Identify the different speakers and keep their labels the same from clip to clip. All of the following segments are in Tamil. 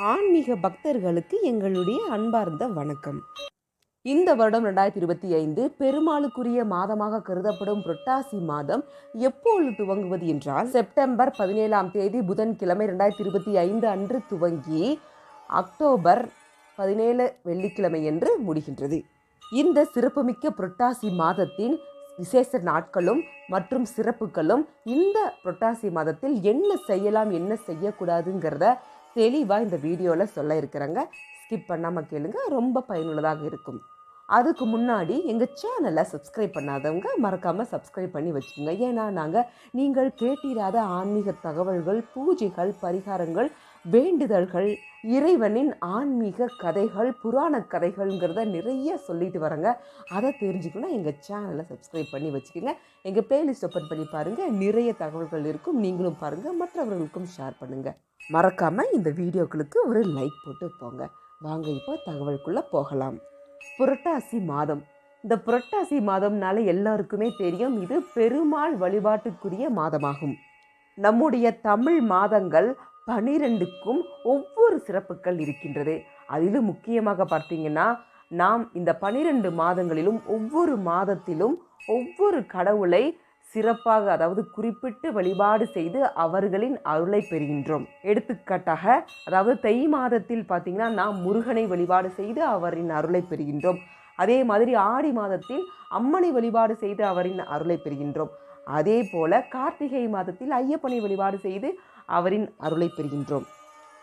Speaker 1: ஆன்மீக பக்தர்களுக்கு எங்களுடைய அன்பார்ந்த வணக்கம். இந்த வருடம் ரெண்டாயிரத்தி இருபத்தி ஐந்து பெருமாளுக்குரிய மாதமாக கருதப்படும் புரட்டாசி மாதம் எப்பொழுது துவங்குவது என்றால் செப்டம்பர் பதினேழாம் தேதி புதன்கிழமை ரெண்டாயிரத்தி இருபத்தி ஐந்து அன்று துவங்கி அக்டோபர் பதினேழு வெள்ளிக்கிழமை என்று முடிகின்றது. இந்த சிறப்புமிக்க புரட்டாசி மாதத்தின் விசேஷ நாட்களும் மற்றும் சிறப்புகளும் இந்த புரட்டாசி மாதத்தில் என்ன செய்யலாம் என்ன செய்யக்கூடாதுங்கிறத தெளிவாக இந்த வீடியோவில் சொல்ல இருக்கிறாங்க. ஸ்கிப் பண்ணாமல் கேளுங்க. ரொம்ப பயனுள்ளதாக இருக்கும். அதுக்கு முன்னாடி எங்கள் சேனலை சப்ஸ்கிரைப் பண்ணாதவங்க மறக்காமல் சப்ஸ்கிரைப் பண்ணி வச்சுக்கோங்க. ஏன்னா நாங்கள் நீங்கள் கேட்டிராத ஆன்மீக தகவல்கள் பூஜைகள் பரிகாரங்கள் வேண்டுதல்கள் இறைவனின் ஆன்மீக கதைகள் புராண கதைகள்ங்கிறத நிறைய சொல்லிட்டு வரேங்க. அதை தெரிஞ்சுக்கணும் எங்கள் சேனலை சப்ஸ்கிரைப் பண்ணி வச்சுக்கோங்க. எங்கள் பிளேலிஸ்ட் ஓப்பன் பண்ணி பாருங்கள் நிறைய தகவல்கள் இருக்கும். நீங்களும் பாருங்கள் மற்றவர்களுக்கும் ஷேர் பண்ணுங்கள் மறக்காமல் இந்த வீடியோக்களுக்கு ஒரு லைக் போட்டு போங்க. வாங்க இப்போ தகவலுக்குள்ளே போகலாம். புரட்டாசி மாதம். இந்த புரட்டாசி மாதம்னால எல்லாருக்குமே தெரியும். இது பெருமாள் வழிபாட்டுக்குரிய மாதமாகும். நம்முடைய தமிழ் மாதங்கள் பனிரெண்டுக்கும் ஒவ்வொரு சிறப்புகள் இருக்கின்றது. அதிலும் முக்கியமாக பார்த்தீங்கன்னா நாம் இந்த பனிரெண்டு மாதங்களிலும் ஒவ்வொரு மாதத்திலும் ஒவ்வொரு கடவுளை சிறப்பாக அதாவது குறிப்பிட்டு வழிபாடு செய்து அவர்களின் அருளை பெறுகின்றோம். எடுத்துக்காட்டாக அதாவது தை மாதத்தில் பார்த்திங்கன்னா நாம் முருகனை வழிபாடு செய்து அவரின் அருளை பெறுகின்றோம். அதே மாதிரி ஆடி மாதத்தில் அம்மனை வழிபாடு செய்து அவரின் அருளை பெறுகின்றோம். அதே போல கார்த்திகை மாதத்தில் ஐயப்பனை வழிபாடு செய்து அவரின் அருளை பெறுகின்றோம்.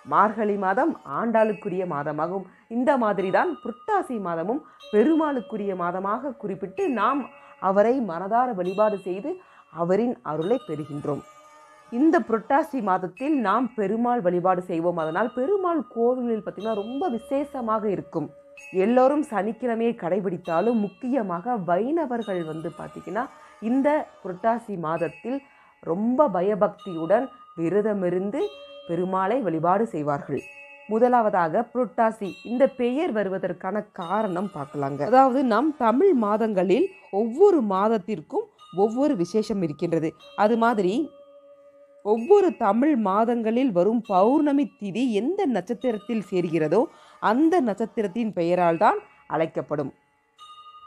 Speaker 1: மார்கழி மாதம் ஆண்டாளுக்குரிய மாதமாகும். இந்த மாதிரி தான் புரட்டாசி மாதமும் பெருமாளுக்குரிய மாதமாக குறிப்பிட்டு நாம் அவரை மனதார வழிபாடு செய்து அவரின் அருளை பெறுகின்றோம். இந்த புரட்டாசி மாதத்தில் நாம் பெருமாள் வழிபாடு செய்வோம். அதனால் பெருமாள் கோவிலில் பார்த்திங்கன்னா ரொம்ப விசேஷமாக இருக்கும். எல்லோரும் சனிக்கிழமையை கடைபிடித்தாலும் முக்கியமாக வைணவர்கள் வந்து பார்த்திங்கன்னா இந்த புரட்டாசி மாதத்தில் ரொம்ப பயபக்தியுடன் விரதமிருந்து பெருமாளை வழிபாடு செய்வார்கள். முதலாவதாக புரட்டாசி. இந்த பெயர் வருவதற்கான காரணம் பார்க்கலாங்க. அதாவது நம் தமிழ் மாதங்களில் ஒவ்வொரு மாதத்திற்கும் ஒவ்வொரு விசேஷம் இருக்கின்றது. அது மாதிரி ஒவ்வொரு தமிழ் மாதங்களில் வரும் பௌர்ணமி திதி எந்த நட்சத்திரத்தில் சேர்கிறதோ அந்த நட்சத்திரத்தின் பெயரால் தான் அழைக்கப்படும்.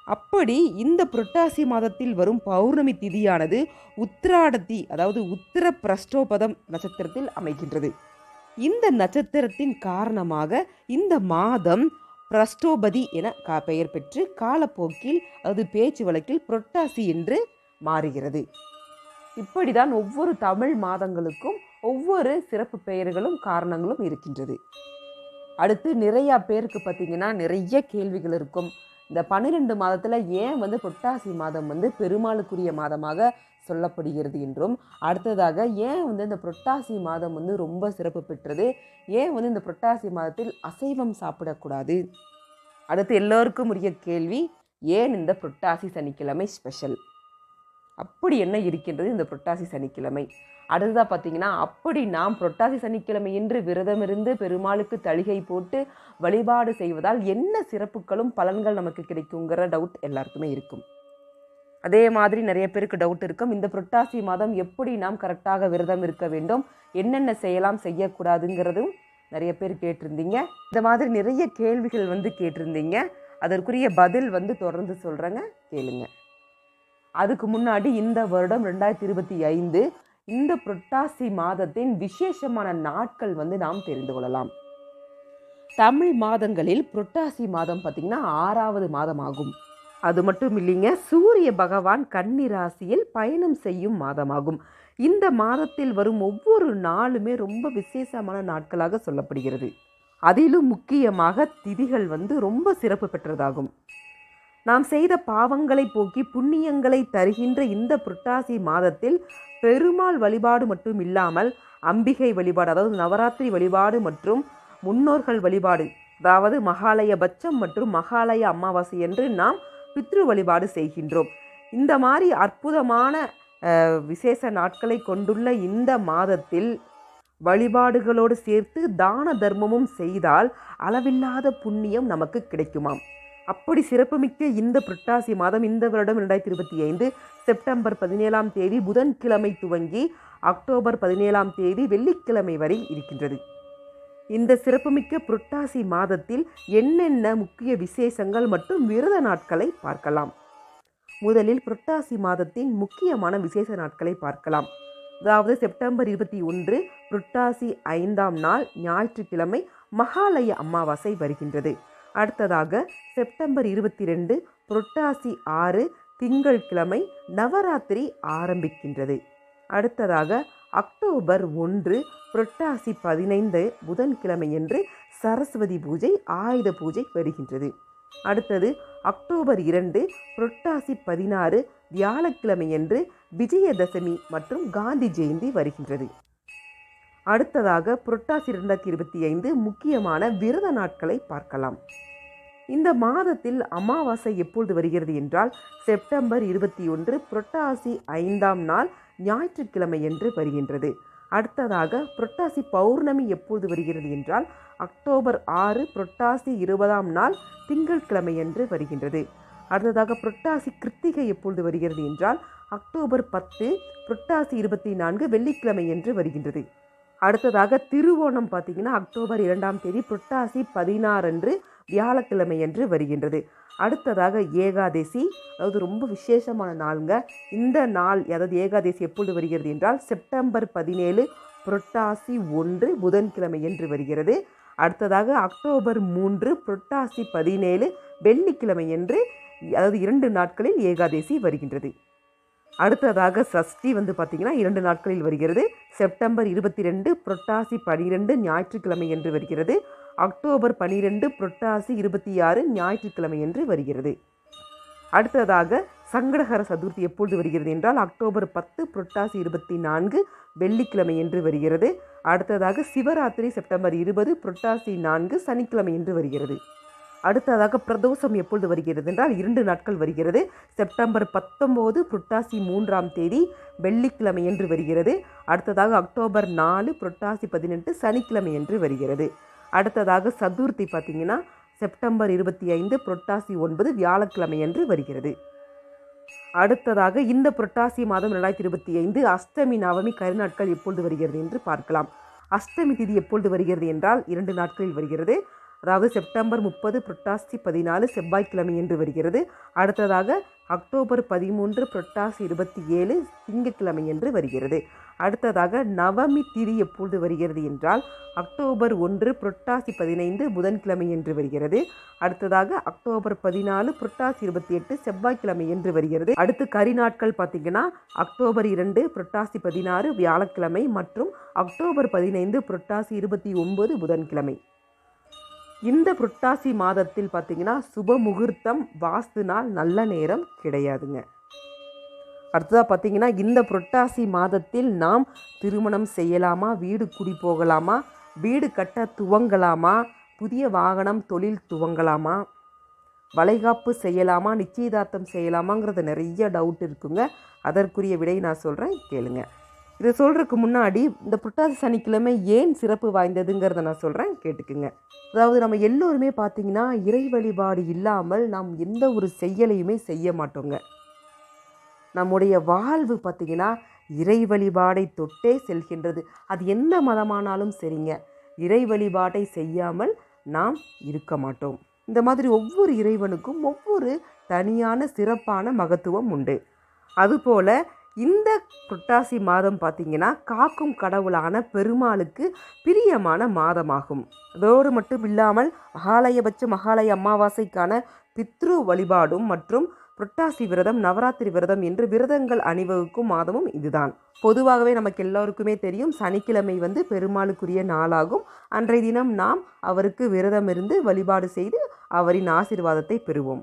Speaker 1: அப்படி இந்த புரட்டாசி மாதத்தில் வரும் பௌர்ணமி திதியானது உத்திராடத்தி அதாவது உத்திர பிரஷ்டோபதம் நட்சத்திரத்தில் அமைகின்றது. இந்த நட்சத்திரத்தின் காரணமாக இந்த மாதம் பிரஸ்டோபதி என கா பெயர் பெற்று காலப்போக்கில் அது பேச்சு வழக்கில் புரட்டாசி என்று மாறுகிறது. இப்படிதான் ஒவ்வொரு தமிழ் மாதங்களுக்கும் ஒவ்வொரு சிறப்பு பெயர்களும் காரணங்களும் இருக்கின்றது. அடுத்து நிறையா பேருக்கு பார்த்தீங்கன்னா நிறைய கேள்விகள் இருக்கும். இந்த பன்னிரெண்டு மாதத்தில் ஏன் வந்து புரட்டாசி மாதம் வந்து பெருமாளுக்குரிய மாதமாக சொல்லப்படுகிறது என்றும் அடுத்ததாக ஏன் வந்து இந்த புரட்டாசி மாதம் வந்து ரொம்ப சிறப்பு பெற்றது ஏன் வந்து இந்த புரட்டாசி மாதத்தில் அசைவம் சாப்பிடக்கூடாது? அடுத்து எல்லோருக்கும் உரிய கேள்வி ஏன் இந்த புரட்டாசி சனிக்கிழமை ஸ்பெஷல் அப்படி என்ன இருக்கின்றது இந்த புரட்டாசி சனிக்கிழமை? அடுத்ததாக பார்த்தீங்கன்னா அப்படி நாம் புரட்டாசி சனிக்கிழமை என்று விரதமிருந்து பெருமாளுக்கு தளிகை போட்டு வழிபாடு செய்வதால் என்ன சிறப்புகளும் பலன்கள் நமக்கு கிடைக்குங்கிற டவுட் எல்லாருக்குமே இருக்கும். அதே மாதிரி நிறைய பேருக்கு டவுட் இருக்கும். இந்த புரட்டாசி மாதம் எப்படி நாம் கரெக்டாக விரதம் இருக்க வேண்டும்? என்னென்ன செய்யலாம் செய்யக்கூடாதுங்கிறதும் நிறைய பேர் கேட்டிருந்தீங்க. இந்த மாதிரி நிறைய கேள்விகள் வந்து கேட்டிருந்தீங்க. அதற்குரிய பதில் வந்து தொடர்ந்து சொல்கிறேங்க கேளுங்க. அதுக்கு முன்னாடி இந்த வருடம் ரெண்டாயிரத்தி இருபத்தி ஐந்து இந்த புரட்டாசி மாதத்தின் விசேஷமான நாட்கள் வந்து நாம் தெரிந்து கொள்ளலாம். தமிழ் மாதங்களில் புரட்டாசி மாதம் பார்த்திங்கன்னா ஆறாவது மாதம் ஆகும் அது மட்டும் இல்லைங்க சூரிய பகவான் கன்னி ராசியில் பயணம் செய்யும் மாதமாகும். இந்த மாதத்தில் வரும் ஒவ்வொரு நாளுமே ரொம்ப விசேஷமான நாட்களாக சொல்லப்படுகிறது. அதிலும் முக்கியமாக திதிகள் வந்து ரொம்ப சிறப்பு பெற்றதாகும். நாம் செய்த பாவங்களை போக்கி புண்ணியங்களை தருகின்ற இந்த புரட்டாசி மாதத்தில் பெருமாள் வழிபாடு மட்டும் இல்லாமல் அம்பிகை வழிபாடு அதாவது நவராத்திரி வழிபாடு மற்றும் முன்னோர்கள் வழிபாடு அதாவது மகாலய பட்சம் மற்றும் மகாலய அமாவாசை என்று நாம் பித்ரு வழிபாடு செய்கின்றோம். இந்த மாதிரி அற்புதமான விசேஷ நாட்களை கொண்டுள்ள இந்த மாதத்தில் வழிபாடுகளோடு சேர்த்து தான தர்மமும் செய்தால் அளவில்லாத புண்ணியம் நமக்கு கிடைக்குமாம். அப்படி சிறப்புமிக்க இந்த புரட்டாசி மாதம் இந்த வருடம் ரெண்டாயிரத்தி இருபத்தி ஐந்து செப்டம்பர் பதினேழாம் தேதி புதன்கிழமை துவங்கி அக்டோபர் பதினேழாம் தேதி வெள்ளிக்கிழமை வரை இருக்கின்றது. இந்த சிறப்புமிக்க புரட்டாசி மாதத்தில் என்னென்ன முக்கிய விசேஷங்கள் மற்றும் விரத நாட்களை பார்க்கலாம்? முதலில் புரட்டாசி மாதத்தின் முக்கியமான விசேஷ நாட்களை பார்க்கலாம். அதாவது செப்டம்பர் இருபத்தி ஒன்று புரட்டாசி ஐந்தாம் நாள் ஞாயிற்றுக்கிழமை மகாலய அமாவாசை வருகின்றது. அடுத்ததாக செப்டம்பர் இருபத்தி ரெண்டு புரட்டாசி ஆறு திங்கட்கிழமை நவராத்திரி ஆரம்பிக்கின்றது. அடுத்ததாக அக்டோபர் ஒன்று புரட்டாசி பதினைந்து புதன்கிழமையன்று சரஸ்வதி பூஜை ஆயுத பூஜை வருகின்றது. அடுத்தது அக்டோபர் இரண்டு புரட்டாசி பதினாறு வியாழக்கிழமையன்று விஜயதசமி மற்றும் காந்தி ஜெயந்தி வருகின்றது. அடுத்ததாக புரட்டாசி இரண்டாயிரத்தி இருபத்தி ஐந்து முக்கியமான விரத நாட்களை பார்க்கலாம். இந்த மாதத்தில் அமாவாசை எப்பொழுது வருகிறது என்றால் செப்டம்பர் இருபத்தி ஒன்று புரட்டாசி ஐந்தாம் நாள் ஞாயிற்றுக்கிழமை என்று வருகின்றது. அடுத்ததாக புரட்டாசி பௌர்ணமி எப்பொழுது வருகிறது என்றால் அக்டோபர் ஆறு புரட்டாசி இருபதாம் நாள் திங்கட்கிழமையன்று வருகின்றது. அடுத்ததாக புரட்டாசி கிருத்திகை எப்பொழுது வருகிறது என்றால் அக்டோபர் பத்து புரட்டாசி இருபத்தி நான்கு வெள்ளிக்கிழமை என்று வருகின்றது. அடுத்ததாக திருவோணம் பார்த்தீங்கன்னா அக்டோபர் இரண்டாம் தேதி புரட்டாசி பதினாறு அன்று வியாழக்கிழமை என்று வருகின்றது. அடுத்ததாக ஏகாதசி அதாவது ரொம்ப விசேஷமான நாளுங்க. இந்த நாள் அதாவது ஏகாதசி எப்பொழுது வருகிறது என்றால் செப்டம்பர் பதினேழு புரட்டாசி ஒன்று புதன்கிழமை என்று வருகிறது. அடுத்ததாக அக்டோபர் மூன்று புரட்டாசி பதினேழு வெள்ளிக்கிழமை என்று அதாவது இரண்டு நாட்களில் ஏகாதசி வருகின்றது. அடுத்ததாக சஷ்டி வந்து பார்த்திங்கன்னா இரண்டு நாட்களில் வருகிறது. செப்டம்பர் இருபத்தி ரெண்டு புரட்டாசி பனிரெண்டு ஞாயிற்றுக்கிழமை என்று வருகிறது. அக்டோபர் பனிரெண்டு புரட்டாசி இருபத்தி ஆறு ஞாயிற்றுக்கிழமை என்று வருகிறது. அடுத்ததாக சங்கடகர சதுர்த்தி எப்பொழுது வருகிறது என்றால் அக்டோபர் பத்து புரட்டாசி இருபத்தி நான்கு வெள்ளிக்கிழமை என்று வருகிறது. அடுத்ததாக சிவராத்திரி செப்டம்பர் இருபது புரட்டாசி நான்கு சனிக்கிழமை என்று வருகிறது. அடுத்ததாக பிரதோஷம் எப்பொழுது வருகிறது என்றால் இரண்டு நாட்கள் வருகிறது. செப்டம்பர் பத்தொம்போது புரட்டாசி மூன்றாம் தேதி வெள்ளிக்கிழமை என்று வருகிறது. அடுத்ததாக அக்டோபர் நாலு புரட்டாசி பதினெட்டு சனிக்கிழமை என்று வருகிறது. அடுத்ததாக சதுர்த்தி பார்த்திங்கன்னா செப்டம்பர் இருபத்தி ஐந்து புரட்டாசி ஒன்பது வியாழக்கிழமை என்று வருகிறது. அடுத்ததாக இந்த புரட்டாசி மாதம் ரெண்டாயிரத்தி இருபத்தி ஐந்து அஷ்டமி நவமி கருநாட்கள் எப்பொழுது வருகிறது என்று பார்க்கலாம். அஷ்டமி திதி எப்பொழுது வருகிறது என்றால் இரண்டு நாட்களில் வருகிறது. அதாவது செப்டம்பர் முப்பது புரட்டாசி பதினாலு செவ்வாய்க்கிழமை என்று வருகிறது. அடுத்ததாக அக்டோபர் பதிமூன்று புரட்டாசி இருபத்தி ஏழு திங்கட்கிழமை என்று வருகிறது. அடுத்ததாக நவமி திதி எப்பொழுது வருகிறது என்றால் அக்டோபர் ஒன்று புரட்டாசி பதினைந்து புதன்கிழமை என்று வருகிறது. அடுத்ததாக அக்டோபர் பதினாலு புரட்டாசி இருபத்தி எட்டு செவ்வாய்க்கிழமை என்று வருகிறது. அடுத்து கரி நாட்கள் பார்த்தீங்கன்னா அக்டோபர் இரண்டு புரட்டாசி பதினாறு வியாழக்கிழமை மற்றும் அக்டோபர் பதினைந்து புரட்டாசி இருபத்தி ஒன்பது புதன்கிழமை. இந்த புரட்டாசி மாதத்தில் பார்த்தீங்கன்னா சுப முகூர்த்தம் வாஸ்து நாள் நல்ல நேரம் கிடையாதுங்க. அடுத்ததாக பார்த்தீங்கன்னா இந்த புரட்டாசி மாதத்தில் நாம் திருமணம் செய்யலாமா வீடு குடி போகலாமா வீடு கட்ட துவங்கலாமா புதிய வாகனம் தொழில் துவங்கலாமா வளைகாப்பு செய்யலாமா நிச்சயதார்த்தம் செய்யலாமாங்கிறது நிறைய டவுட் இருக்குங்க. அதற்குரிய விடை நான் சொல்கிறேன் கேளுங்கள் இதை சொல்கிறதுக்கு முன்னாடி இந்த புரட்டாசி சனிக்கிழமை ஏன் சிறப்பு வாய்ந்ததுங்கிறத நான் சொல்கிறேன் கேட்டுக்குங்க. அதாவது நம்ம எல்லோருமே பார்த்திங்கன்னா இறை வழிபாடு இல்லாமல் நாம் எந்த ஒரு செயலையுமே செய்ய மாட்டோங்க. நம்முடைய வாழ்வு பார்த்திங்கன்னா இறை வழிபாடை தொட்டே செல்கின்றது. அது எந்த மதமானாலும் சரிங்க. இறை வழிபாட்டை செய்யாமல் நாம் இருக்க மாட்டோம். இந்த மாதிரி ஒவ்வொரு இறைவனுக்கும் ஒவ்வொரு தனியான சிறப்பான மகத்துவம் உண்டு. அதுபோல் இந்த புரட்டாசி மாதம் பார்த்திங்கன்னா காக்கும் கடவுளான பெருமாளுக்கு பிரியமான மாதமாகும். அதோடு மட்டும் இல்லாமல் மகாலயபட்ச மகாலய அமாவாசைக்கான பித்ரு வழிபாடும் மற்றும் புரட்டாசி விரதம் நவராத்திரி விரதம் என்று விரதங்கள் அணிவகுக்கும் மாதமும் இதுதான். பொதுவாகவே நமக்கு எல்லோருக்குமே தெரியும் சனிக்கிழமை வந்து பெருமாளுக்குரிய நாளாகும். அன்றைய தினம் நாம் அவருக்கு விரதம் இருந்து வழிபாடு செய்து அவரின் ஆசிர்வாதத்தை பெறுவோம்.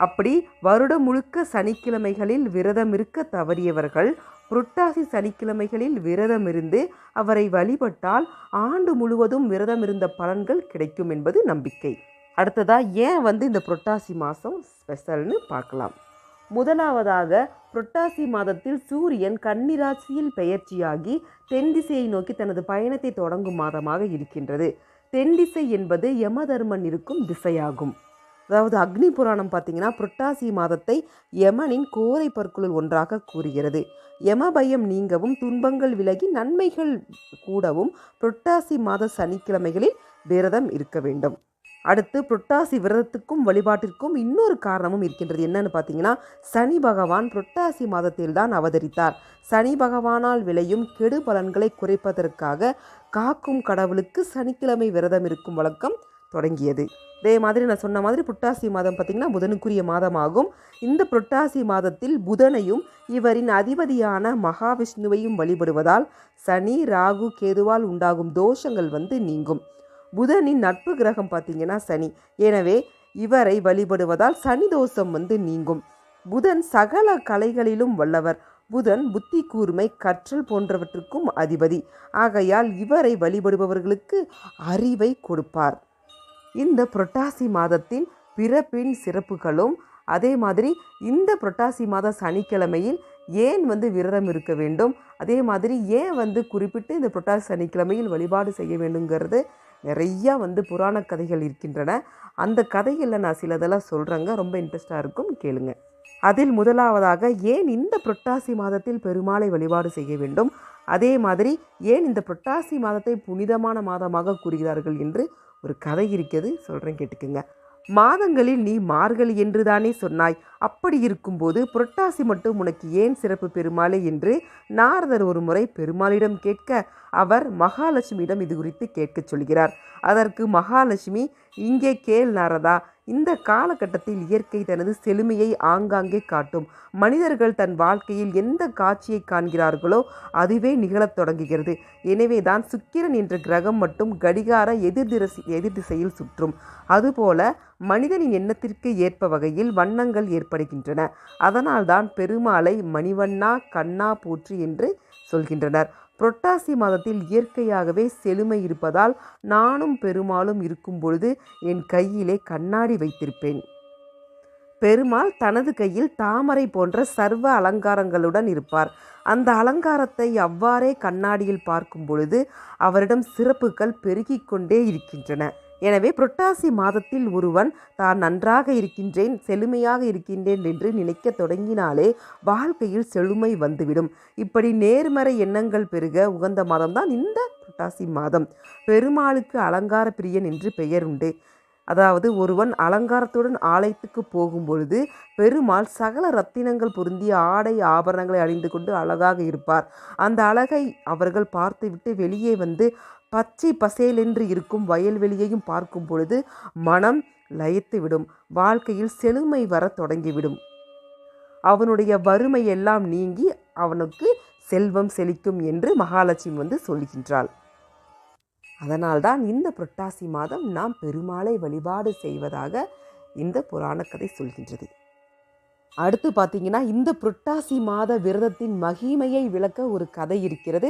Speaker 1: அப்படி வருடம் முழுக்க சனிக்கிழமைகளில் விரதம் இருக்க தவறியவர்கள் புரட்டாசி சனிக்கிழமைகளில் விரதம் இருந்து அவரை வழிபட்டால் ஆண்டு முழுவதும் விரதம் இருந்த பலன்கள் கிடைக்கும் என்பது நம்பிக்கை. அடுத்ததா ஏன் வந்து இந்த புரட்டாசி மாதம் ஸ்பெஷல்னு பார்க்கலாம். முதலாவதாக புரட்டாசி மாதத்தில் சூரியன் கன்னிராசியில் பெயர்ச்சியாகி தென் திசையை நோக்கி தனது பயணத்தை தொடங்கும் மாதமாக இருக்கின்றது. தென் திசை என்பது யமதர்மன் இருக்கும் திசையாகும். அதாவது அக்னி புராணம் பார்த்தீங்கன்னா புரட்டாசி மாதத்தை யமனின் கோரை பற்களுள் ஒன்றாக கூறுகிறது. யம பயம் நீங்கவும் துன்பங்கள் விலகி நன்மைகள் கூடவும் புரட்டாசி மாத சனிக்கிழமைகளில் விரதம் இருக்க வேண்டும். அடுத்து புரட்டாசி விரதத்துக்கும் வழிபாட்டிற்கும் இன்னொரு காரணமும் இருக்கின்றது. என்னன்னு பார்த்தீங்கன்னா சனி பகவான் புரட்டாசி மாதத்தில் தான் அவதரித்தார். சனி பகவானால் விளையும் கெடு பலன்களை குறைப்பதற்காக காக்கும் கடவுளுக்கு சனிக்கிழமை விரதம் இருக்கும் வழக்கம் தொடங்கியது. அதே மாதிரி நான் சொன்ன மாதிரி புரட்டாசி மாதம் பார்த்திங்கன்னா புதனுக்குரிய மாதமாகும். இந்த புரட்டாசி மாதத்தில் புதனையும் இவரின் அதிபதியான மகாவிஷ்ணுவையும் வழிபடுவதால் சனி ராகு கேதுவால் உண்டாகும் தோஷங்கள் வந்து நீங்கும். புதனின் நட்பு கிரகம் பார்த்திங்கன்னா சனி. எனவே இவரை வழிபடுவதால் சனி தோஷம் வந்து நீங்கும். புதன் சகல கலைகளிலும் வல்லவர். புதன் புத்தி கூர்மை கற்றல் போன்றவற்றுக்கும் அதிபதி. ஆகையால் இவரை வழிபடுபவர்களுக்கு அறிவை கொடுப்பார். இந்த புரட்டாசி மாதத்தின் பிறப்பின் சிறப்புகளும் அதே மாதிரி இந்த புரட்டாசி மாத சனிக்கிழமையில் ஏன் வந்து விரதம் இருக்க வேண்டும்? அதே மாதிரி ஏன் வந்து குறிப்பிட்டு இந்த புரட்டாசி சனிக்கிழமையில் வழிபாடு செய்ய வேண்டுங்கிறது நிறையா வந்து புராண கதைகள் இருக்கின்றன. அந்த கதைகளில் நான் சிலதெல்லாம் சொல்கிறேங்க ரொம்ப இன்ட்ரெஸ்டாக இருக்கும். கேளுங்க. அதில் முதலாவதாக ஏன் இந்த புரட்டாசி மாதத்தில் பெருமாளை வழிபாடு செய்ய வேண்டும்? அதே மாதிரி ஏன் இந்த புரட்டாசி மாதத்தை புனிதமான மாதமாக கூறுகிறார்கள் என்று ஒரு கதை இருக்கிறது சொல்கிறேன் கேட்டுக்குங்க. மாதங்களில் நீ மார்கழி என்று தானே சொன்னாய். அப்படி இருக்கும்போது புரட்டாசி மட்டும் உனக்கு ஏன் சிறப்பு பெருமாளே? என்று நாரதர் ஒரு முறை பெருமாளிடம் கேட்க அவர் மகாலட்சுமியிடம் இது குறித்து கேட்கச் சொல்கிறார். அதற்கு மகாலட்சுமி இங்கே கேள் நாரதா இந்த காலகட்டத்தில் இயற்கை தனது செழுமையை ஆங்காங்கே காட்டும். மனிதர்கள் தன் வாழ்க்கையில் எந்த காட்சியை காண்கிறார்களோ அதுவே நிகழத் தொடங்குகிறது. எனவே தான் சுக்கிரன் என்ற கிரகம் மட்டும் கடிகார எதிர் எதிர் திசையில் சுற்றும். அதுபோல மனிதனின் எண்ணத்திற்கு ஏற்ப வகையில் வண்ணங்கள் ஏற்படுகின்றன. அதனால்தான் பெருமாளை மணிவண்ணா கண்ணா போற்று என்று சொல்கின்றனர். புரட்டாசி மாதத்தில் இயற்கையாகவே செழுமை இருப்பதால் நானும் பெருமாளும் இருக்கும் பொழுது என் கையிலே கண்ணாடி வைத்திருப்பேன். பெருமாள் தனது கையில் தாமரை போன்ற சர்வ அலங்காரங்களுடன் இருப்பார். அந்த அலங்காரத்தை அவ்வாறே கண்ணாடியில் பார்க்கும் பொழுது அவரிடம் சிறப்புகள் பெருகிக் கொண்டே இருக்கின்றன. எனவே புரட்டாசி மாதத்தில் ஒருவன் தான் நன்றாக இருக்கின்றேன் செழுமையாக இருக்கின்றேன் என்று நினைக்க தொடங்கினாலே வாழ்க்கையில் செழுமை வந்துவிடும். இப்படி நேர்மறை எண்ணங்கள் பெருக உகந்த மாதம்தான் இந்த புரட்டாசி மாதம். பெருமாளுக்கு அலங்கார பிரியன் என்று பெயர் உண்டு. அதாவது ஒருவன் அலங்காரத்துடன் ஆலயத்துக்கு போகும் பொழுது பெருமாள் சகல ரத்தினங்கள் பொருந்திய ஆடை ஆபரணங்களை அணிந்து கொண்டு அழகாக இருப்பார். அந்த அழகை அவர்கள் பார்த்துவிட்டு வெளியே வந்து பச்சை பசேலென்று இருக்கும் வயல்வெளியையும் பார்க்கும் பொழுது மனம் லயத்துவிடும் வாழ்க்கையில் செழுமை வர தொடங்கிவிடும். அவனுடைய வறுமை எல்லாம் நீங்கி அவனுக்கு செல்வம் செழிக்கும் என்று மகாலட்சுமி வந்து சொல்கின்றாள் அதனால்தான் இந்த புரட்டாசி மாதம் நாம் பெருமாளை வழிபாடு செய்வதாக இந்த புராண கதை சொல்கின்றது. அடுத்து பார்த்தீங்கன்னா இந்த புரட்டாசி மாத விரதத்தின் மகிமையை விளக்க ஒரு கதை இருக்கிறது.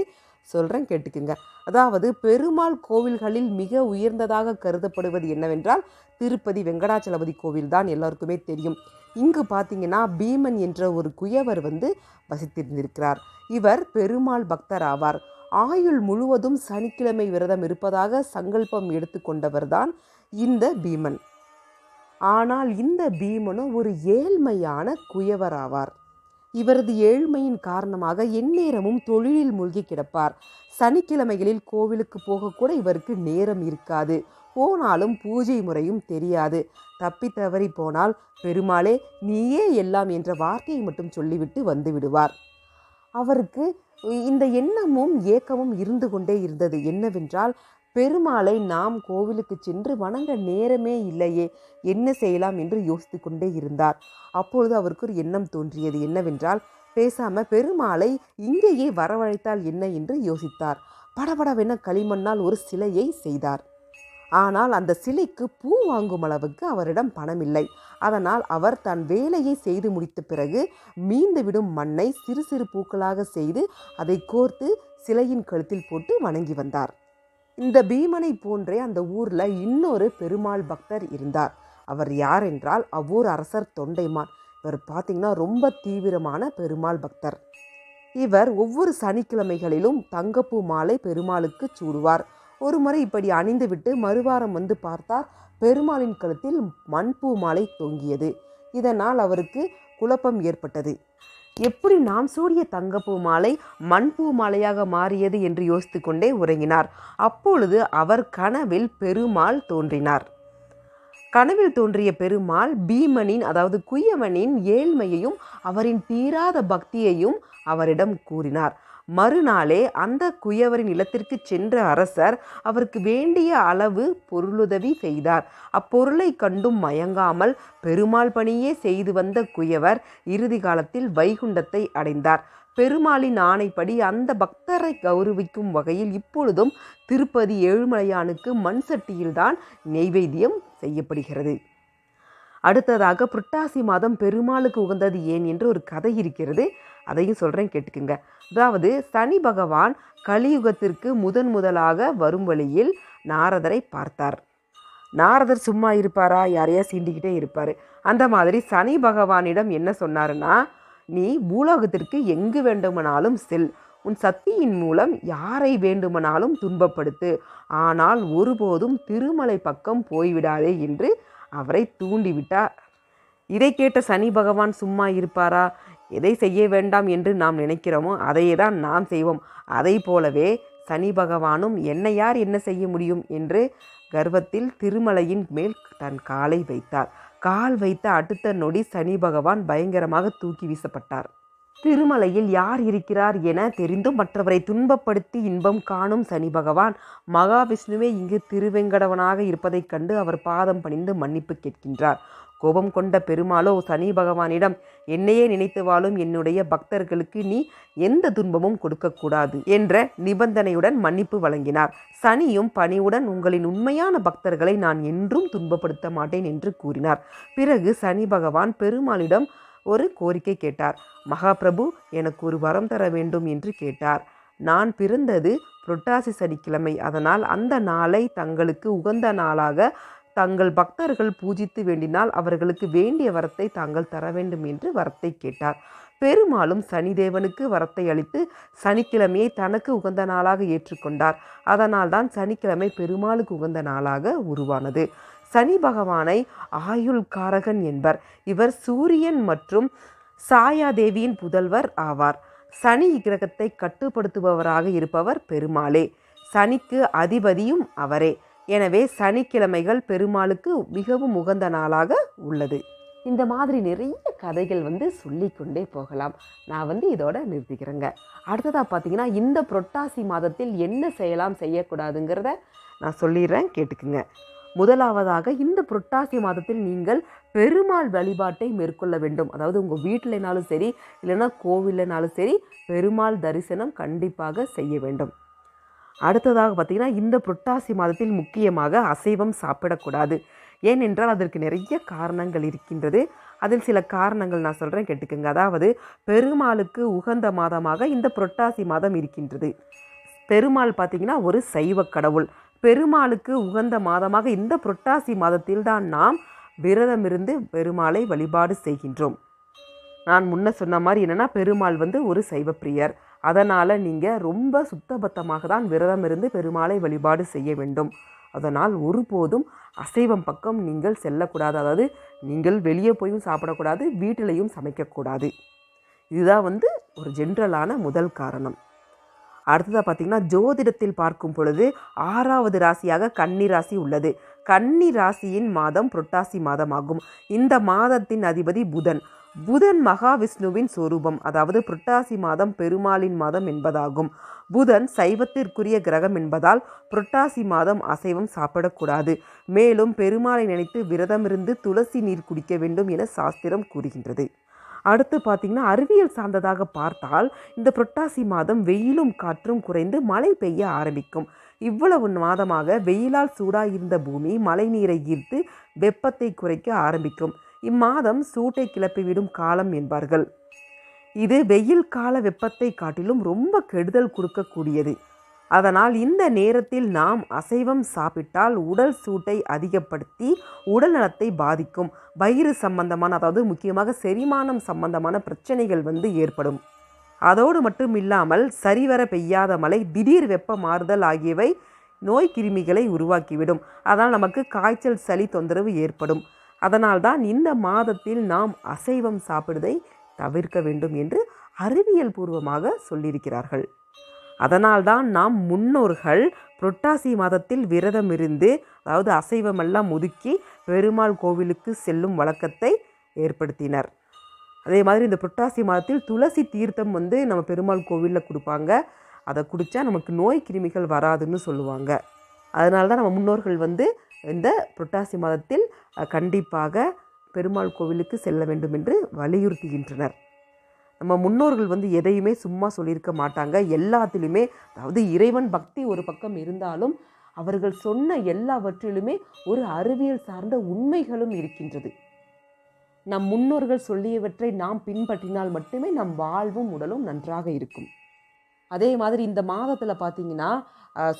Speaker 1: சொல்கிறேன் கேட்டுக்குங்க. அதாவது பெருமாள் கோவில்களில் மிக உயர்ந்ததாக கருதப்படுவது என்னவென்றால் திருப்பதி வெங்கடாச்சலபதி கோவில் தான் எல்லாருக்குமே தெரியும். இங்கு பார்த்தீங்கன்னா பீமன் என்ற ஒரு குயவர் வந்து வசித்திருந்திருக்கிறார். இவர் பெருமாள் பக்தர் ஆவார் ஆயுள் முழுவதும் சனிக்கிழமை விரதம் இருப்பதாக சங்கல்பம் எடுத்துக்கொண்டவர்தான் இந்த பீமன். ஆனால் இந்த பீமனும் ஒரு ஏழ்மையான குயவராவார். இவரது ஏழ்மையின் காரணமாக எந்நேரமும் தொழிலில் மூழ்கி கிடப்பார். சனிக்கிழமைகளில் கோவிலுக்கு போகக்கூட இவருக்கு நேரம் இருக்காது. போனாலும் பூஜை முறையும் தெரியாது. தப்பி தவறி போனால் பெருமாளே நீயே எல்லாம் என்ற வார்த்தையை மட்டும் சொல்லிவிட்டு வந்து விடுவார். அவருக்கு இந்த எண்ணமும் ஏக்கமும் இருந்து கொண்டே இருந்தது. என்னவென்றால் பெருமாளை நாம் கோவிலுக்கு சென்று வணங்க நேரமே இல்லையே என்ன செய்யலாம் என்று யோசித்து கொண்டே இருந்தார். அப்பொழுது அவருக்கு ஒரு எண்ணம் தோன்றியது. என்னவென்றால் பேசாம பெருமாளை இங்கேயே வரவழைத்தால் என்ன என்று யோசித்தார். படபடவென களிமண்ணால் ஒரு சிலையை செய்தார். ஆனால் அந்த சிலைக்கு பூ வாங்கும் அளவுக்கு அவரிடம் பணமில்லை. அதனால் அவர் தன் வேலையை செய்து முடித்த பிறகு மீந்துவிடும் மண்ணை சிறு சிறு பூக்களாக செய்து அதை கோர்த்து சிலையின் கழுத்தில் போட்டு வணங்கி வந்தார். இந்த பீமனை போன்றே அந்த ஊரில் இன்னொரு பெருமாள் பக்தர் இருந்தார். அவர் யார் என்றால் அவ்வூர் அரசர் தொண்டைமான். இவர் பார்த்திங்கன்னா ரொம்ப தீவிரமான பெருமாள் பக்தர். இவர் ஒவ்வொரு சனிக்கிழமைகளிலும் தங்கப்பூ மாலை பெருமாளுக்கு சூடுவார். ஒரு முறை இப்படி அணிந்துவிட்டு மறுவாரம் வந்து பார்த்தார். பெருமாளின் கழுத்தில் மண்பூ மாலை தொங்கியது. இதனால் அவருக்கு குழப்பம் ஏற்பட்டது. எப்படி நாம் சூடிய தங்கப்பூ மாலை மண்பூ மாலையாக மாறியது? என்று யோசித்து கொண்டே உறங்கினார். அப்பொழுது அவர் கனவில் பெருமாள் தோன்றினார். கனவில் தோன்றிய பெருமாள் பீமனின் அதாவது குயவனின் ஏழ்மையையும் அவரின் தீராத பக்தியையும் அவரிடம் கூறினார். மறுநாளே அந்த குயவரின் இல்லத்திற்கு சென்ற அரசர் அவருக்கு வேண்டிய அளவு பொருளுதவி செய்தார். அப்பொருளை கண்டும் மயங்காமல் பெருமாள் பணியே செய்து வந்த குயவர் இறுதி காலத்தில் வைகுண்டத்தை அடைந்தார். பெருமாளின் ஆணைப்படி அந்த பக்தரை கௌரவிக்கும் வகையில் இப்பொழுதும் திருப்பதி ஏழுமலையானுக்கு மண் சட்டியில்தான் நெய்வேத்தியம் செய்யப்படுகிறது. அடுத்ததாக புரட்டாசி மாதம் பெருமாளுக்கு உகந்தது ஏன் என்று ஒரு கதை இருக்கிறது. அதையும் சொல்கிறேன் கேட்டுக்குங்க. அதாவது சனி பகவான் கலியுகத்திற்கு முதன் முதலாக வரும் வழியில் நாரதரை பார்த்தார். நாரதர் சும்மா இருப்பாரா? யாரையா சீண்டிக்கிட்டே இருப்பார். அந்த மாதிரி சனி பகவானிடம் என்ன சொன்னாருன்னா நீ பூலோகத்திற்கு எங்கு வேண்டுமானாலும் செல். உன் சக்தியின் மூலம் யாரை வேண்டுமானாலும் துன்பப்படுத்து. ஆனால் ஒருபோதும் திருமலை பக்கம் போய்விடாதே என்று அவரை தூண்டிவிட்டார் இதை கேட்ட சனி பகவான் சும்மா இருப்பாரா? எதை செய்ய வேண்டாம் என்று நாம் நினைக்கிறோமோ அதையே தான் நாம் செய்வோம். அதை போலவே சனி பகவானும் என்ன யார் என்ன செய்ய முடியும் என்று கர்வத்தில் திருமலையின் மேல் தன் காலை வைத்தார். கால் வைத்த அடுத்த நொடி சனி பகவான் பயங்கரமாக தூக்கி வீசப்பட்டார். திருமலையில் யார் இருக்கிறார் என தெரிந்தும் மற்றவரை துன்பப்படுத்தி இன்பம் காணும் சனி பகவான் மகாவிஷ்ணுவே இங்கு திருவெங்கடவனாக இருப்பதைக் கண்டு அவர் பாதம் பணிந்து மன்னிப்பு கேட்கின்றார். கோபம் கொண்ட பெருமாளோ சனி பகவானிடம் என்னையே நினைத்து வாழும் என்னுடைய பக்தர்களுக்கு நீ எந்த துன்பமும் கொடுக்கக்கூடாது என்ற நிபந்தனையுடன் மன்னிப்பு வழங்கினார். சனியும் பணிவுடன் உங்களின் உண்மையான பக்தர்களை நான் என்றும் துன்பப்படுத்த மாட்டேன் என்று கூறினார். பிறகு சனி பகவான் பெருமாளிடம் ஒரு கோரிக்கை கேட்டார். மகாபிரபு எனக்கு ஒரு வரம் தர வேண்டும் என்று கேட்டார். நான் பிறந்தது புரட்டாசி சனிக்கிழமை. அதனால் அந்த நாளை தங்களுக்கு உகந்த நாளாக தங்கள் பக்தர்கள் பூஜித்து வேண்டினால் அவர்களுக்கு வேண்டிய வரத்தை தாங்கள் தர வேண்டும் என்று வரத்தை கேட்டார். பெருமாளும் சனிதேவனுக்கு வரத்தை அளித்து சனிக்கிழமையை தனக்கு உகந்த நாளாக ஏற்றுக்கொண்டார். அதனால்தான் சனிக்கிழமை பெருமாளுக்கு உகந்த நாளாக உருவானது. சனி பகவானை ஆயுள் காரகன் என்பர். இவர் சூரியன் மற்றும் சாயாதேவியின் புதல்வர் ஆவார். சனி கிரகத்தை கட்டுப்படுத்துபவராக இருப்பவர் பெருமாளே. சனிக்கு அதிபதியும் அவரே. எனவே சனிக்கிழமைகள் பெருமாளுக்கு மிகவும் உகந்த நாளாக உள்ளது. இந்த மாதிரி நிறைய கதைகள் வந்து சொல்லிக்கொண்டே போகலாம். நான் வந்து இதோட நிறுத்திக்கிறேங்க. அடுத்ததாக பார்த்தீங்கன்னா இந்த புரட்டாசி மாதத்தில் என்ன செய்யலாம் செய்யக்கூடாதுங்கிறத நான் சொல்லிடுறேன் கேட்டுக்குங்க. முதலாவதாக இந்த புரட்டாசி மாதத்தில் நீங்கள் பெருமாள் வழிபாட்டை மேற்கொள்ள வேண்டும். அதாவது உங்கள் வீட்டிலனாலும் சரி இல்லைன்னா கோவில்லனாலும் சரி பெருமாள் தரிசனம் கண்டிப்பாக செய்ய வேண்டும். அடுத்ததாக பார்த்திங்கன்னா இந்த புரட்டாசி மாதத்தில் முக்கியமாக அசைவம் சாப்பிடக்கூடாது. ஏனென்றால் அதற்கு நிறைய காரணங்கள் இருக்கின்றது. அதில் சில காரணங்கள் நான் சொல்கிறேன் கேட்டுக்கோங்க. அதாவது பெருமாளுக்கு உகந்த மாதமாக இந்த புரட்டாசி மாதம் இருக்கின்றது. பெருமாள் பார்த்திங்கன்னா ஒரு சைவ கடவுள். பெருமாளுக்கு உகந்த மாதமாக இந்த புரட்டாசி மாதத்தில் தான் நாம் விரதமிருந்து பெருமாளை வழிபாடு செய்கின்றோம். நான் முன்ன சொன்ன மாதிரி என்னென்னா பெருமாள் வந்து ஒரு சைவப்பிரியர் அதனால் நீங்கள் ரொம்ப சுத்தபத்தமாக தான் விரதம் இருந்து பெருமாளை வழிபாடு செய்ய வேண்டும். அதனால் ஒருபோதும் அசைவம் பக்கம் நீங்கள் செல்லக்கூடாது. அதாவது நீங்கள் வெளியே போயும் சாப்பிடக்கூடாது வீட்டிலையும் சமைக்கக்கூடாது. இதுதான் வந்து ஒரு ஜென்ரலான முதல் காரணம். அடுத்ததாக பார்த்திங்கன்னா ஜோதிடத்தில் பார்க்கும் பொழுது ஆறாவது ராசியாக கன்னி ராசி உள்ளது. கன்னி ராசியின் மாதம் புரட்டாசி மாதம் ஆகும் இந்த மாதத்தின் அதிபதி புதன். புதன் மகாவிஷ்ணுவின் சொரூபம் அதாவது புரட்டாசி மாதம் பெருமாளின் மாதம் என்பதாகும். புதன் சைவத்திற்குரிய கிரகம் என்பதால் புரட்டாசி மாதம் அசைவம் சாப்பிடக்கூடாது. மேலும் பெருமாளை நினைத்து விரதமிருந்து துளசி நீர் குடிக்க வேண்டும் என சாஸ்திரம் கூறுகின்றது. அடுத்து பார்த்திங்கன்னா அறிவியல் சார்ந்ததாக பார்த்தால் இந்த புரட்டாசி மாதம் வெயிலும் காற்றும் குறைந்து மழை பெய்ய ஆரம்பிக்கும். இவ்வளவு மாதமாக வெயிலால் சூடாக இருந்த பூமி மழை நீரை ஈர்த்து வெப்பத்தை குறைக்க ஆரம்பிக்கும். இம்மாதம் சூட்டை கிளப்பிவிடும் காலம் என்பார்கள். இது வெயில் கால வெப்பத்தை காட்டிலும் ரொம்ப கெடுதல் கொடுக்கக்கூடியது. அதனால் இந்த நேரத்தில் நாம் அசைவம் சாப்பிட்டால் உடல் சூட்டை அதிகப்படுத்தி உடல் நலத்தை பாதிக்கும். வயிறு சம்பந்தமான அதாவது முக்கியமாக செரிமானம் சம்பந்தமான பிரச்சனைகள் வந்து ஏற்படும். அதோடு மட்டும் இல்லாமல் சரிவர பெய்யாத மழை திடீர் வெப்ப மாறுதல் ஆகியவை நோய் கிருமிகளை உருவாக்கிவிடும். அதனால் நமக்கு காய்ச்சல் சளி தொந்தரவு ஏற்படும். அதனால்தான் இந்த மாதத்தில் நாம் அசைவம் சாப்பிடுவதை தவிர்க்க வேண்டும் என்று அறிவியல் பூர்வமாக சொல்லியிருக்கிறார்கள். அதனால்தான் நாம் முன்னோர்கள் புரட்டாசி மாதத்தில் விரதம் இருந்து அதாவது அசைவமெல்லாம் ஒதுக்கி பெருமாள் கோவிலுக்கு செல்லும் வழக்கத்தை ஏற்படுத்தினர். அதே மாதிரி இந்த புரட்டாசி மாதத்தில் துளசி தீர்த்தம் வந்து நம்ம பெருமாள் கோவிலில் கொடுப்பாங்க. அதை குடித்தா நமக்கு நோய் கிருமிகள் வராதுன்னு சொல்லுவாங்க. அதனால தான் நம்ம முன்னோர்கள் வந்து இந்த புரட்டாசி மாதத்தில் கண்டிப்பாக பெருமாள் கோவிலுக்கு செல்ல வேண்டும் என்று வலியுறுத்துகின்றனர். நம்ம முன்னோர்கள் வந்து எதையுமே சும்மா சொல்லியிருக்க மாட்டாங்க. எல்லாத்துலேயுமே அதாவது இறைவன் பக்தி ஒரு பக்கம் இருந்தாலும் அவர்கள் சொன்ன எல்லாவற்றிலுமே ஒரு அறிவியல் சார்ந்த உண்மைகளும் இருக்கின்றது. நம் முன்னோர்கள் சொல்லியவற்றை நாம் பின்பற்றினால் மட்டுமே நம் வாழ்வும் உடலும் நன்றாக இருக்கும். அதே மாதிரி இந்த மாதத்தில் பார்த்தீங்கன்னா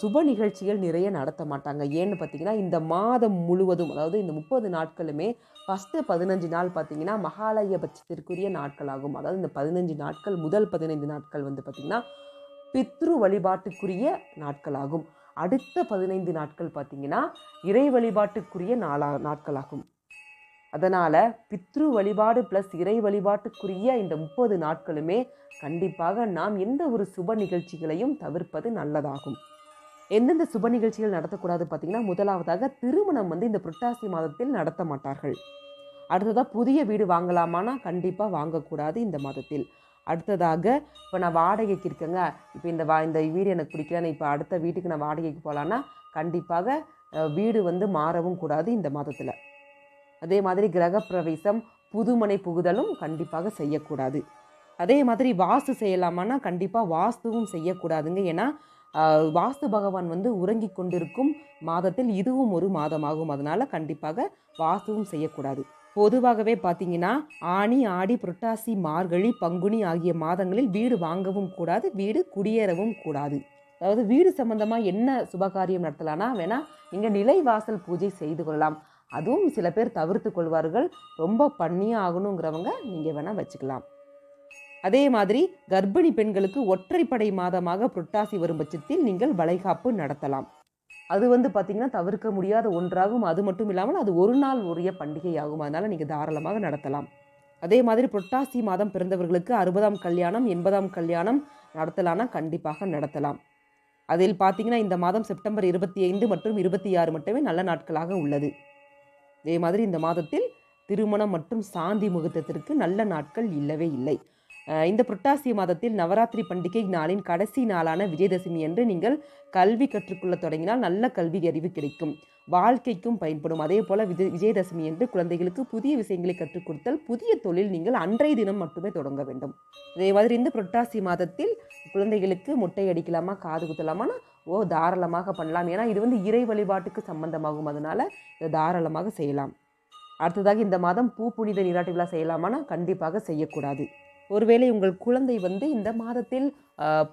Speaker 1: சுப நிகழ்ச்சிகள் நிறைய நடத்த மாட்டாங்க. ஏன்னு பார்த்தீங்கன்னா இந்த மாதம் முழுவதும் அதாவது இந்த முப்பது நாட்களுமே ஃபஸ்ட்டு பதினஞ்சு நாள் பார்த்தீங்கன்னா மகாலய பட்சத்திற்குரிய நாட்களாகும். அதாவது இந்த பதினஞ்சு நாட்கள் முதல் பதினைந்து நாட்கள் வந்து பார்த்திங்கன்னா பித்ரு வழிபாட்டுக்குரிய நாட்களாகும். அடுத்த பதினைந்து நாட்கள் பார்த்தீங்கன்னா இறை வழிபாட்டுக்குரிய நாளா நாட்களாகும். அதனால் பித்ரு வழிபாடு ப்ளஸ் இறை வழிபாட்டுக்குரிய இந்த முப்பது நாட்களுமே கண்டிப்பாக நாம் எந்த ஒரு சுப நிகழ்ச்சிகளையும் தவிர்ப்பது நல்லதாகும். எந்தெந்த சுப நிகழ்ச்சிகள் நடத்தக்கூடாது பார்த்தீங்கன்னா முதலாவதாக திருமணம் வந்து இந்த புரட்டாசி மாதத்தில் நடத்த மாட்டார்கள். அடுத்ததாக புதிய வீடு வாங்கலாமான்னா கண்டிப்பாக வாங்கக்கூடாது இந்த மாதத்தில். அடுத்ததாக இப்போ நான் வாடகைக்கு இருக்கேங்க. இப்போ இந்த வா இந்த வீடு எனக்கு பிடிக்கல இப்போ அடுத்த வீட்டுக்கு நான் வாடகைக்கு போகலான்னா கண்டிப்பாக வீடு வந்து மாறவும் கூடாது இந்த மாதத்தில். அதே மாதிரி கிரகப்பிரவேசம் புதுமனை புகுதலும் கண்டிப்பாக செய்யக்கூடாது. அதே மாதிரி வாஸ்து செய்யலாமான்னா கண்டிப்பாக வாஸ்துவும் செய்யக்கூடாதுங்க. ஏன்னா வாஸ்து பகவான் வந்து உறங்கி கொண்டிருக்கும் மாதத்தில் இதுவும் ஒரு மாதமாகும். அதனால் கண்டிப்பாக வாஸ்துவும் செய்யக்கூடாது. பொதுவாகவே பார்த்தீங்கன்னா ஆனி ஆடி புரட்டாசி மார்கழி பங்குனி ஆகிய மாதங்களில் வீடு வாங்கவும் கூடாது வீடு குடியேறவும் கூடாது. அதாவது வீடு சம்பந்தமாக என்ன சுபகாரியம் நடத்தலாம்னா வேணா நீங்கள் நிலைவாசல் பூஜை செய்து கொள்ளலாம். அதுவும் சில பேர் தவிர்த்து கொள்வார்கள். ரொம்ப பண்ணியே ஆகணுங்கிறவங்க நீங்கள் வேணால் வச்சுக்கலாம். அதே மாதிரி கர்ப்பிணி பெண்களுக்கு ஒற்றைப்படை மாதமாக புரட்டாசி வரும் பட்சத்தில் நீங்கள் வளைகாப்பு நடத்தலாம். அது வந்து பார்த்திங்கன்னா தவிர்க்க முடியாத ஒன்றாகும். அது மட்டும் இல்லாமல் அது ஒரு நாள் உரிய பண்டிகையாகும். அதனால் நீங்கள் தாராளமாக நடத்தலாம். அதே மாதிரி புரட்டாசி மாதம் பிறந்தவர்களுக்கு அறுபதாம் கல்யாணம் எண்பதாம் கல்யாணம் நடத்தலாம்னா கண்டிப்பாக நடத்தலாம். அதில் பார்த்தீங்கன்னா இந்த மாதம் செப்டம்பர் இருபத்தி ஐந்து மற்றும் இருபத்தி ஆறு மட்டுமே நல்ல நாட்களாக உள்ளது. அதே மாதிரி இந்த மாதத்தில் திருமணம் மற்றும் சாந்தி முகூர்த்தத்திற்கு நல்ல நாட்கள் இல்லவே இல்லை. இந்த புரட்டாசி மாதத்தில் நவராத்திரி பண்டிகை நாளின் கடைசி நாளான விஜயதசமி என்று நீங்கள் கல்வி கற்றுக்கொள்ள தொடங்கினால் நல்ல கல்வி அறிவு கிடைக்கும். வாழ்க்கைக்கும் பயன்படும். அதே போல் விஜய் விஜயதசமி என்று குழந்தைகளுக்கு புதிய விஷயங்களை கற்றுக் கொடுத்தல் புதிய தொழில் நீங்கள் அன்றைய தினம் மட்டுமே தொடங்க வேண்டும். அதே மாதிரி இந்த புரட்டாசி மாதத்தில் குழந்தைகளுக்கு முட்டை அடிக்கலாமா காது குத்தலாமான்னா ஓ தாராளமாக பண்ணலாம். ஏன்னா இது வந்து இறை வழிபாட்டுக்கு சம்பந்தமாகும். அதனால இதை தாராளமாக செய்யலாம். அடுத்ததாக இந்த மாதம் பூ புனித நீராட்டு விழா செய்யலாமான்னா கண்டிப்பாக செய்யக்கூடாது. ஒருவேளை உங்கள் குழந்தை வந்து இந்த மாதத்தில்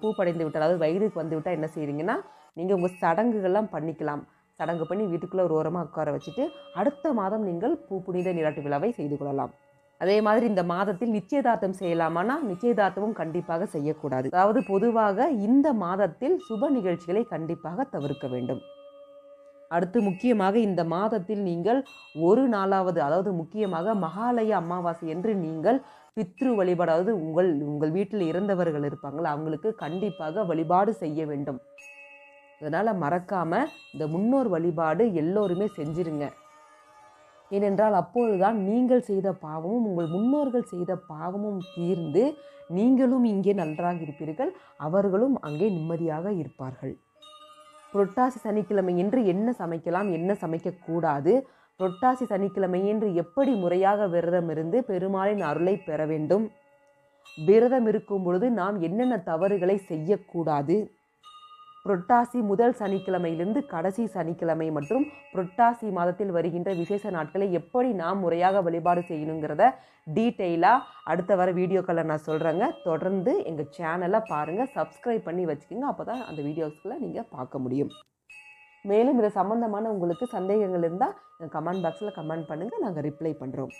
Speaker 1: பூப்படைந்து பூ படைந்து விட்டால் அதாவது வயதுக்கு வந்து விட்டால் என்ன செய்கிறீங்கன்னா நீங்கள் உங்கள் சடங்குகள்லாம் பண்ணிக்கலாம். சடங்கு பண்ணி வீட்டுக்குள்ளே ஒரு ஓரமாக உட்கார வச்சுட்டு அடுத்த மாதம் நீங்கள் பூ புனித நீராட்டு விழாவை செய்து கொள்ளலாம். அதே மாதிரி இந்த மாதத்தில் நிச்சயதார்த்தம் செய்யலாமானா நிச்சயதார்த்தமும் கண்டிப்பாக செய்யக்கூடாது. அதாவது பொதுவாக இந்த மாதத்தில் சுப நிகழ்ச்சிகளை கண்டிப்பாக தவிர்க்க வேண்டும். அடுத்து முக்கியமாக இந்த மாதத்தில் நீங்கள் ஒரு நாளாவது அதாவது முக்கியமாக மகாலய அமாவாசை என்று நீங்கள் பித்ரு வழிபாடு அதாவது உங்கள் உங்கள் வீட்டில் இறந்தவர்கள் இருப்பாங்களா அவங்களுக்கு கண்டிப்பாக வழிபாடு செய்ய வேண்டும். அதனால் மறக்காமல் இந்த முன்னோர் வழிபாடு எல்லோருமே செஞ்சிருங்க. ஏனென்றால் அப்பொழுதுதான் நீங்கள் செய்த பாவமும் உங்கள் முன்னோர்கள் செய்த பாவமும் தீர்ந்து நீங்களும் இங்கே நன்றாக இருப்பீர்கள் அவர்களும் அங்கே நிம்மதியாக இருப்பார்கள். புரட்டாசி சனிக்கிழமை என்று என்ன சமைக்கலாம் என்ன சமைக்கக்கூடாது புரட்டாசி சனிக்கிழமை என்று எப்படி முறையாக விரதம் இருந்து பெருமாளின் அருளை பெற வேண்டும்? விரதம் இருக்கும் பொழுது நாம் என்னென்ன தவறுகளை செய்யக்கூடாது? புரட்டாசி முதல் சனிக்கிழமையிலிருந்து கடைசி சனிக்கிழமை மற்றும் புரட்டாசி மாதத்தில் வருகின்ற விசேஷ நாட்களை எப்படி நாம் முறையாக வழிபாடு செய்யணுங்கிறத டீட்டெயிலாக அடுத்த வர வீடியோக்களை நான் சொல்கிறேங்க தொடர்ந்து எங்கள் சேனலை பாருங்கள் சப்ஸ்கிரைப் பண்ணி வச்சுக்கோங்க. அப்போ தான் அந்த வீடியோஸ்களை நீங்கள் பார்க்க முடியும். மேலும் இது சம்மந்தமான உங்களுக்கு சந்தேகங்கள் இருந்தால் கமெண்ட் பாக்ஸில் கமெண்ட் பண்ணுங்கள் நாங்கள் ரிப்ளை பண்ணுறோம்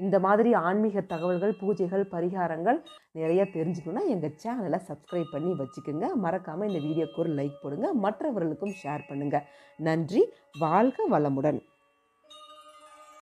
Speaker 1: இந்த மாதிரி ஆன்மீக தகவல்கள் பூஜைகள் பரிகாரங்கள் நிறைய தெரிஞ்சுக்கணுன்னா எங்கள் சேனலை சப்ஸ்கிரைப் பண்ணி வச்சுக்கோங்க. மறக்காமல் இந்த வீடியோக்கு ஒரு லைக் போடுங்க. மற்றவர்களுக்கும் ஷேர் பண்ணுங்கள் நன்றி. வாழ்க வளமுடன்.